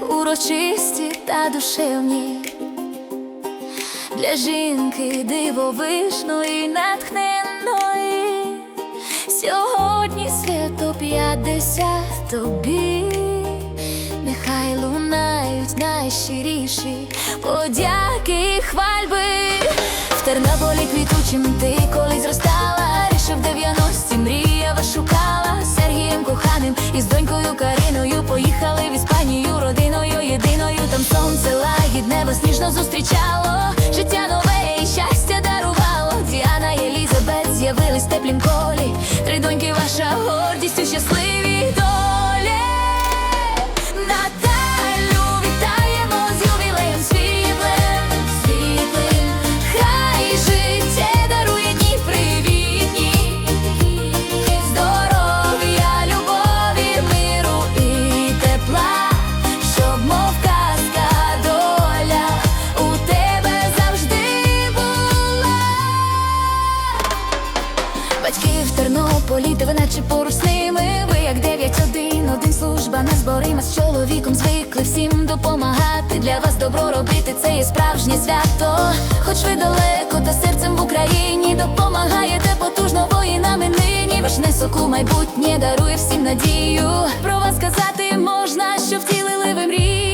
урочисті та душевні. Для жінки дивовижної, натхненної. Сьогодні свято п'ятдесят тобі, нехай лунають найщиріші подяки і хвальби. В Тернополі квітучим ти лагідне зустрічало. Життя нове і щастя дарувало. Діана і Елізабет з'явились теплім колі. Три доньки, ваша гордість у щасливій Та ви наче поруч з ними. Ви як 9-1, один служба на збори. З чоловіком звикли всім допомагати. Для вас добро робити це є справжнє свято. Хоч ви далеко, та серцем в Україні допомагаєте потужно воїнам і нині. Ваш внесок у майбутнє дарує всім надію. Про вас сказати можна, що втілили ви мрію.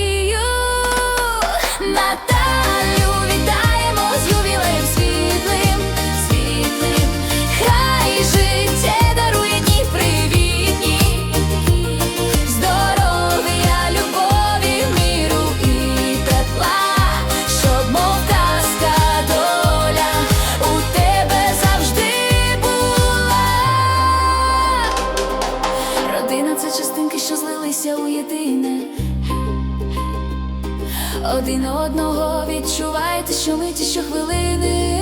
Що злилися у єдине. Один одного відчувайте, що миті, що хвилини.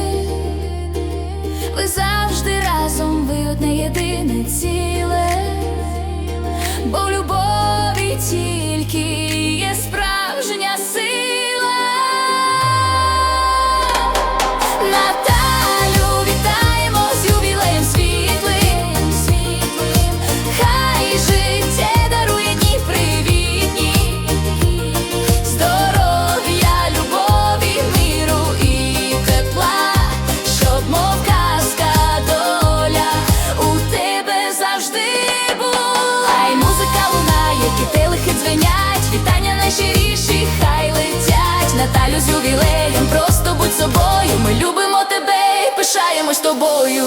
Ви завжди разом, ви одне єдине ціле, бо любові тільки найщиріші, хай летять. Наталю з ювілеєм, просто будь собою. Ми любимо тебе і пишаємось тобою.